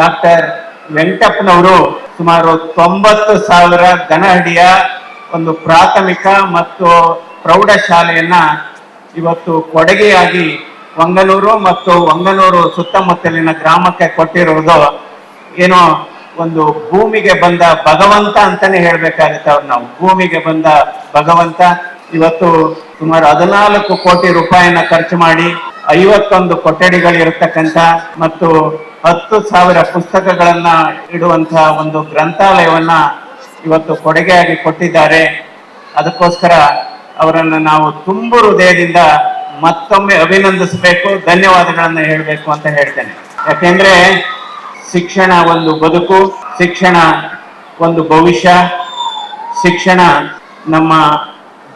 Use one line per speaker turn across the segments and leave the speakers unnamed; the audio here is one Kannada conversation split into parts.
ಡಾಕ್ಟರ್ ವೆಂಕಟಪ್ಪನವರು ಸುಮಾರು ತೊಂಬತ್ತು ಸಾವಿರ ಘನಹಡಿಯ ಒಂದು ಪ್ರಾಥಮಿಕ ಮತ್ತು ಪ್ರೌಢಶಾಲೆಯನ್ನ ಇವತ್ತು ಕೊಡುಗೆಯಾಗಿ ವಂಗನೂರು ಮತ್ತು ವಂಗನೂರು ಸುತ್ತಮುತ್ತಲಿನ ಗ್ರಾಮಕ್ಕೆ ಕೊಟ್ಟಿರುವುದು ಏನೋ ಒಂದು ಭೂಮಿಗೆ ಬಂದ ಭಗವಂತ ಅಂತಾನೆ ಹೇಳ್ಬೇಕಾಗುತ್ತೆ ಅವ್ರು ನಾವು. ಭೂಮಿಗೆ ಬಂದ ಭಗವಂತ ಇವತ್ತು ಸುಮಾರು ಹದಿನಾಲ್ಕು ಕೋಟಿ ರೂಪಾಯಿನ ಖರ್ಚು ಮಾಡಿ ಐವತ್ತೊಂದು ಕೊಠಡಿಗಳಿರತಕ್ಕಂತ ಮತ್ತು ಹತ್ತು ಸಾವಿರ ಪುಸ್ತಕಗಳನ್ನ ಇಡುವಂತಹ ಒಂದು ಗ್ರಂಥಾಲಯವನ್ನ ಇವತ್ತು ಕೊಡುಗೆಯಾಗಿ ಕೊಟ್ಟಿದ್ದಾರೆ. ಅದಕ್ಕೋಸ್ಕರ ಅವರನ್ನು ನಾವು ತುಂಬು ಹೃದಯದಿಂದ ಮತ್ತೊಮ್ಮೆ ಅಭಿನಂದಿಸಬೇಕು, ಧನ್ಯವಾದಗಳನ್ನು ಹೇಳಬೇಕು ಅಂತ ಹೇಳ್ತೇನೆ. ಯಾಕೆಂದ್ರೆ ಶಿಕ್ಷಣ ಒಂದು ಬದುಕು, ಶಿಕ್ಷಣ ಒಂದು ಭವಿಷ್ಯ, ಶಿಕ್ಷಣ ನಮ್ಮ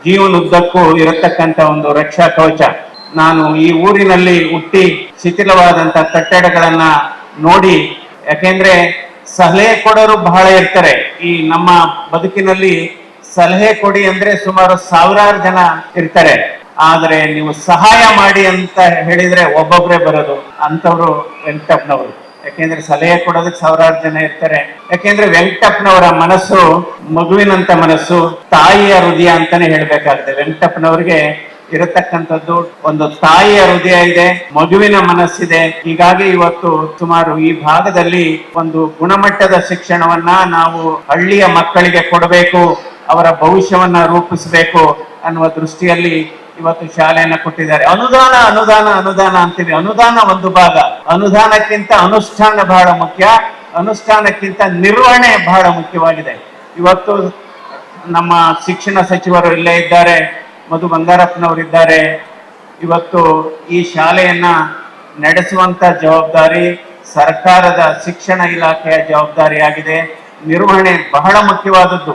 ಜೀವನದುದ್ದಕ್ಕೂ ಇರತಕ್ಕಂತ ಒಂದು ರಕ್ಷಾ ಕವಚ ನಾನು ಈ ಊರಿನಲ್ಲಿ ಹುಟ್ಟಿ ಶಿಥಿಲವಾದಂತ ಕಟ್ಟಡಗಳನ್ನ ನೋಡಿ, ಯಾಕೆಂದ್ರೆ ಸಲಹೆ ಕೊಡೋರು ಬಹಳ ಇರ್ತಾರೆ. ಈ ನಮ್ಮ ಬದುಕಿನಲ್ಲಿ ಸಲಹೆ ಕೊಡಿ ಅಂದ್ರೆ ಸುಮಾರು ಸಾವಿರಾರು ಜನ ಇರ್ತಾರೆ. ಆದ್ರೆ ನೀವು ಸಹಾಯ ಮಾಡಿ ಅಂತ ಹೇಳಿದ್ರೆ ಒಬ್ಬೊಬ್ರೆ ಬರೋದು ಅಂತವ್ರು ವೆಂಕಟಪ್ಪನವರು ಯಾಕೆಂದ್ರೆ ಸಲಹೆ ಕೊಡೋದಕ್ಕೆ ಸಾವಿರಾರು ಜನ ಇರ್ತಾರೆ. ಯಾಕೆಂದ್ರೆ ವೆಂಕಟಪ್ಪನವರ ಮನಸ್ಸು ಮಗುವಿನಂತ ಮನಸ್ಸು ತಾಯಿಯ ಹೃದಯ ಅಂತಾನೆ ಹೇಳ್ಬೇಕಾಗುತ್ತೆ. ವೆಂಕಟಪ್ಪನವರಿಗೆ ಇರತಕ್ಕಂಥದ್ದು ಒಂದು ತಾಯಿಯ ಹೃದಯ ಇದೆ, ಮಗುವಿನ ಮನಸ್ಸಿದೆ. ಹೀಗಾಗಿ ಇವತ್ತು ಸುಮಾರು ಈ ಭಾಗದಲ್ಲಿ ಒಂದು ಗುಣಮಟ್ಟದ ಶಿಕ್ಷಣವನ್ನ ನಾವು ಹಳ್ಳಿಯ ಮಕ್ಕಳಿಗೆ ಕೊಡಬೇಕು, ಅವರ ಭವಿಷ್ಯವನ್ನ ರೂಪಿಸಬೇಕು ಅನ್ನುವ ದೃಷ್ಟಿಯಲ್ಲಿ ಇವತ್ತು ಶಾಲೆಯನ್ನ ಕೊಟ್ಟಿದ್ದಾರೆ. ಅನುದಾನ ಅನುದಾನ ಅನುದಾನ ಅಂತೀವಿ. ಅನುದಾನ ಒಂದು ಭಾಗ. ಅನುದಾನಕ್ಕಿಂತ ಅನುಷ್ಠಾನ ಬಹಳ ಮುಖ್ಯ. ಅನುಷ್ಠಾನಕ್ಕಿಂತ ನಿರ್ವಹಣೆ ಬಹಳ ಮುಖ್ಯವಾಗಿದೆ. ಇವತ್ತು ನಮ್ಮ ಶಿಕ್ಷಣ ಸಚಿವರು ಇಲ್ಲೇ ಇದ್ದಾರೆ. ಮಧು ಬಂಗಾರಪ್ಪನವರಿದ್ದಾರೆ. ಇವತ್ತು ಈ ಶಾಲೆಯನ್ನ ನಡೆಸುವಂತ ಜವಾಬ್ದಾರಿ ಸರ್ಕಾರದ ಶಿಕ್ಷಣ ಇಲಾಖೆಯ ಜವಾಬ್ದಾರಿಯಾಗಿದೆ. ನಿರ್ವಹಣೆ ಬಹಳ ಮುಖ್ಯವಾದದ್ದು.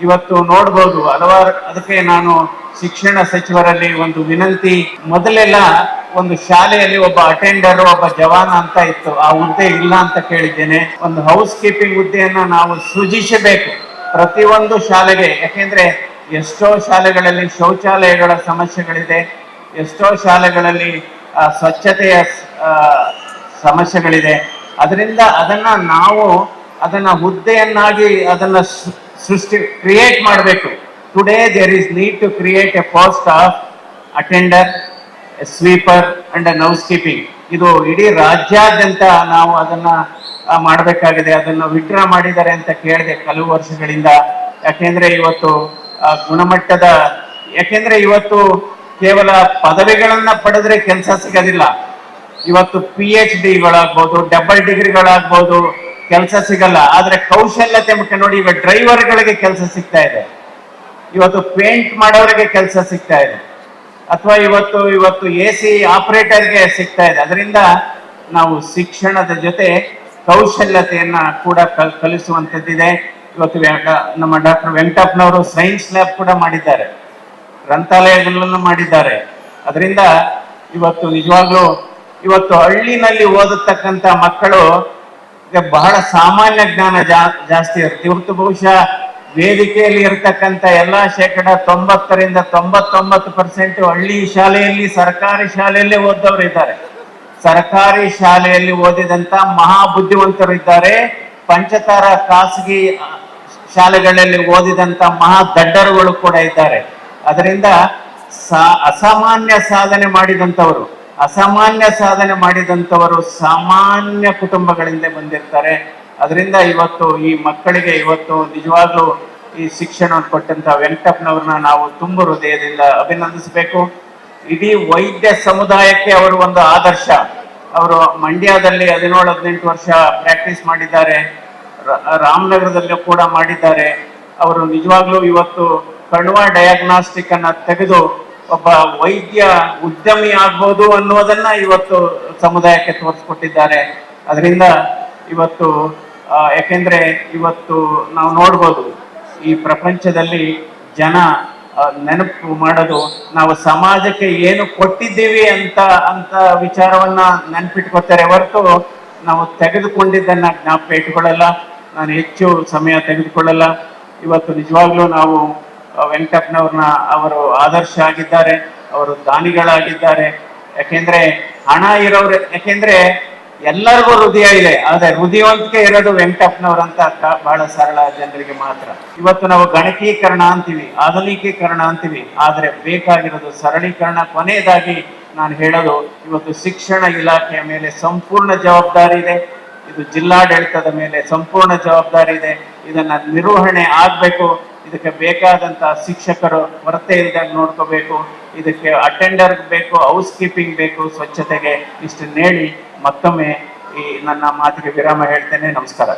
ಇವತ್ತು ನೋಡ್ಬೋದು, ಹಲವಾರು, ಅದಕ್ಕೆ ನಾನು ಶಿಕ್ಷಣ ಸಚಿವರಲ್ಲಿ ಒಂದು ವಿನಂತಿ. ಮೊದಲೆಲ್ಲ ಒಂದು ಶಾಲೆಯಲ್ಲಿ ಒಬ್ಬ ಅಟೆಂಡರ್ ಒಬ್ಬ ಜವಾನ ಅಂತ ಇತ್ತು. ಆ ಹುದ್ದೆ ಇಲ್ಲ ಅಂತ ಕೇಳಿದ್ದೇನೆ. ಒಂದು ಹೌಸ್ ಕೀಪಿಂಗ್ ಹುದ್ದೆಯನ್ನ ನಾವು ಸೃಜಿಸಬೇಕು. ಪ್ರತಿಯೊಂದು ಶಾಲೆಗೆ, ಯಾಕೆಂದ್ರೆ ಎಷ್ಟೋ ಶಾಲೆಗಳಲ್ಲಿ ಶೌಚಾಲಯಗಳ ಸಮಸ್ಯೆಗಳಿದೆ, ಎಷ್ಟೋ ಶಾಲೆಗಳಲ್ಲಿ ಸ್ವಚ್ಛತೆಯ ಸಮಸ್ಯೆಗಳಿದೆ. ಅದರಿಂದ ಅದನ್ನ ನಾವು ಅದನ್ನ ಹುದ್ದೆಯನ್ನಾಗಿ ಅದನ್ನ ಸೃಷ್ಟಿ, ಕ್ರಿಯೇಟ್ ಮಾಡಬೇಕು. Today there is need to create a post of attender sweeper and house keeping ಇದು ಇಡೀ ರಾಜ್ಯಾದ್ಯಂತ ನಾವು ಅದನ್ನ ಮಾಡಬೇಕಾಗಿದೆ. ಅದನ್ನ ವಿಡ್ರಾ ಮಾಡಿದ್ದಾರೆ ಅಂತ ಕೇಳಿದೆ ಕೆಲವು ವರ್ಷಗಳಿಂದ. ಯಾಕೆಂದ್ರೆ ಇವತ್ತು ಗುಣಮಟ್ಟದ, ಯಾಕೆಂದ್ರೆ ಇವತ್ತು ಕೇವಲ ಪದವಿಗಳನ್ನ ಪಡೆದ್ರೆ ಕೆಲಸ ಸಿಗೋದಿಲ್ಲ. ಇವತ್ತು ಪಿ ಎಚ್ ಡಿಗಳಾಗ್ಬೋದು ಡಬಲ್ ಡಿಗ್ರಿಗಳಾಗ್ಬೋದು ಕೆಲಸ ಸಿಗಲ್ಲ. ಆದ್ರೆ ಕೌಶಲ್ಯತೆ ಮುಖ್ಯ. ನೋಡಿ ಈಗ ಡ್ರೈವರ್ಗಳಿಗೆ ಕೆಲಸ ಸಿಗ್ತಾ ಇದೆ. ಇವತ್ತು ಪೇಂಟ್ ಮಾಡೋರಿಗೆ ಕೆಲಸ ಸಿಗ್ತಾ ಇದೆ. ಅಥವಾ ಇವತ್ತು ಇವತ್ತು ಎ ಸಿ ಆಪರೇಟರ್ಗೆ ಸಿಗ್ತಾ ಇದೆ. ಅದರಿಂದ ನಾವು ಶಿಕ್ಷಣದ ಜೊತೆ ಕೌಶಲ್ಯತೆಯನ್ನ ಕೂಡ ಕಲ್- ಕಲಿಸುವಂತದ್ದಿದೆ ಇವತ್ತು ನಮ್ಮ ಡಾಕ್ಟರ್ ವೆಂಕಟಪ್ಪನವರು ಸೈನ್ಸ್ ಲ್ಯಾಬ್ ಕೂಡ ಮಾಡಿದ್ದಾರೆ. ಗ್ರಂಥಾಲಯಗಳನ್ನು ಮಾಡಿದ್ದಾರೆ. ಅದರಿಂದ ಇವತ್ತು ನಿಜವಾಗ್ಲೂ ಇವತ್ತು ಹಳ್ಳಿನಲ್ಲಿ ಓದತಕ್ಕಂತ ಮಕ್ಕಳು ಬಹಳ ಸಾಮಾನ್ಯ ಜ್ಞಾನ ಜಾಸ್ತಿ ಇರುತ್ತೆ. ಇವತ್ತು ಬಹುಶಃ ವೇದಿಕೆಯಲ್ಲಿ ಇರತಕ್ಕಂತ ಎಲ್ಲಾ ಶೇಕಡ ತೊಂಬತ್ತರಿಂದ ತೊಂಬತ್ತೊಂಬತ್ತು ಪರ್ಸೆಂಟ್ ಹಳ್ಳಿ ಶಾಲೆಯಲ್ಲಿ, ಸರ್ಕಾರಿ ಶಾಲೆಯಲ್ಲೇ ಓದವರು ಇದ್ದಾರೆ. ಸರ್ಕಾರಿ ಶಾಲೆಯಲ್ಲಿ ಓದಿದಂತ ಮಹಾ ಬುದ್ಧಿವಂತರು ಇದ್ದಾರೆ. ಪಂಚತಾರ ಖಾಸಗಿ ಶಾಲೆಗಳಲ್ಲಿ ಓದಿದಂತ ಮಹಾ ದಡ್ಡರುಗಳು ಕೂಡ ಇದ್ದಾರೆ. ಅದರಿಂದ ಅಸಾಮಾನ್ಯ ಸಾಧನೆ ಮಾಡಿದಂಥವರು, ಅಸಾಮಾನ್ಯ ಸಾಧನೆ ಮಾಡಿದಂಥವರು ಸಾಮಾನ್ಯ ಕುಟುಂಬಗಳಿಂದ ಬಂದಿರ್ತಾರೆ. ಅದರಿಂದ ಇವತ್ತು ಈ ಮಕ್ಕಳಿಗೆ ಇವತ್ತು ನಿಜವಾಗ್ಲೂ ಈ ಶಿಕ್ಷಣವನ್ನು ಕೊಟ್ಟಂತ ವೆಂಕಟಪ್ಪನವ್ರನ್ನ ನಾವು ತುಂಬ ಹೃದಯದಿಂದ ಅಭಿನಂದಿಸಬೇಕು. ಇಡೀ ವೈದ್ಯ ಸಮುದಾಯಕ್ಕೆ ಅವರು ಒಂದು ಆದರ್ಶ. ಅವರು ಮಂಡ್ಯದಲ್ಲಿ ಹದಿನೇಳು, ಹದಿನೆಂಟು ವರ್ಷ ಪ್ರಾಕ್ಟೀಸ್ ಮಾಡಿದ್ದಾರೆ. ರಾಮನಗರದಲ್ಲೂ ಕೂಡ ಮಾಡಿದ್ದಾರೆ. ಅವರು ನಿಜವಾಗ್ಲೂ ಇವತ್ತು ಕಣ್ವ ಡಯಾಗ್ನಾಸ್ಟಿಕ್ ಅನ್ನ ತೆಗೆದು ಒಬ್ಬ ವೈದ್ಯ ಉದ್ಯಮಿ ಆಗ್ಬೋದು ಅನ್ನೋದನ್ನ ಇವತ್ತು ಸಮುದಾಯಕ್ಕೆ ತೋರಿಸ್ಕೊಟ್ಟಿದ್ದಾರೆ. ಅದರಿಂದ ಇವತ್ತು ಯಾಕೆಂದ್ರೆ ಇವತ್ತು ನಾವು ನೋಡ್ಬೋದು ಈ ಪ್ರಪಂಚದಲ್ಲಿ ಜನ ನೆನಪು ಮಾಡೋದು ನಾವು ಸಮಾಜಕ್ಕೆ ಏನು ಕೊಟ್ಟಿದ್ದೀವಿ ಅಂತ ಅಂತ ವಿಚಾರವನ್ನ ನೆನಪಿಟ್ಕೋತಾರೆ ಹೊರತು ನಾವು ತೆಗೆದುಕೊಂಡಿದ್ದನ್ನ ಜ್ಞಾಪಕ ಇಟ್ಕೊಳ್ಳಲ್ಲ ನಾನು ಹೆಚ್ಚು ಸಮಯ ತೆಗೆದುಕೊಳ್ಳಲ್ಲ. ಇವತ್ತು ನಿಜವಾಗ್ಲೂ ನಾವು ವೆಂಕಟಪ್ಪನವ್ರನ್ನ ಅವರು ಆದರ್ಶ ಆಗಿದ್ದಾರೆ, ಅವರು ದಾನಿಗಳಾಗಿದ್ದಾರೆ. ಯಾಕೆಂದ್ರೆ ಹಣ ಇರೋರು ಯಾಕೆಂದ್ರೆ ಎಲ್ಲರಿಗೂ ಹೃದಯ ಇದೆ. ಆದ್ರೆ ಹೃದಯವಂತಿಕೆ ಇರೋದು ವೆಂಕಟಪ್ಪನವರಂತ ಅರ್ಥ ಬಹಳ ಸರಳ ಜನರಿಗೆ ಮಾತ್ರ. ಇವತ್ತು ನಾವು ಗಣಕೀಕರಣ ಅಂತೀವಿ, ಆಧುನಿಕೀಕರಣ ಅಂತೀವಿ. ಆದ್ರೆ ಬೇಕಾಗಿರೋದು ಸರಳೀಕರಣ. ಕೊನೆಯದಾಗಿ ನಾನು ಹೇಳೋದು, ಇವತ್ತು ಶಿಕ್ಷಣ ಇಲಾಖೆಯ ಮೇಲೆ ಸಂಪೂರ್ಣ ಜವಾಬ್ದಾರಿ ಇದೆ. ಇದು ಜಿಲ್ಲಾಡಳಿತದ ಮೇಲೆ ಸಂಪೂರ್ಣ ಜವಾಬ್ದಾರಿ ಇದೆ. ಇದನ್ನ ನಿರ್ವಹಣೆ ಆಗಬೇಕು. ಇದಕ್ಕೆ ಬೇಕಾದಂತ ಶಿಕ್ಷಕರು ಕೊರತೆ ಇಲ್ದಾಗ ನೋಡ್ಕೋಬೇಕು. ಇದಕ್ಕೆ ಅಟೆಂಡರ್ ಬೇಕು ಹೌಸ್ ಕೀಪಿಂಗ್ ಬೇಕು, ಸ್ವಚ್ಛತೆಗೆ ಇಷ್ಟನ್ನ ಹೇಳಿ ಮತ್ತೊಮ್ಮೆ ಈ ನನ್ನ ಮಾತಿಗೆ ವಿರಾಮ ಹೇಳ್ತೇನೆ. ನಮಸ್ಕಾರ.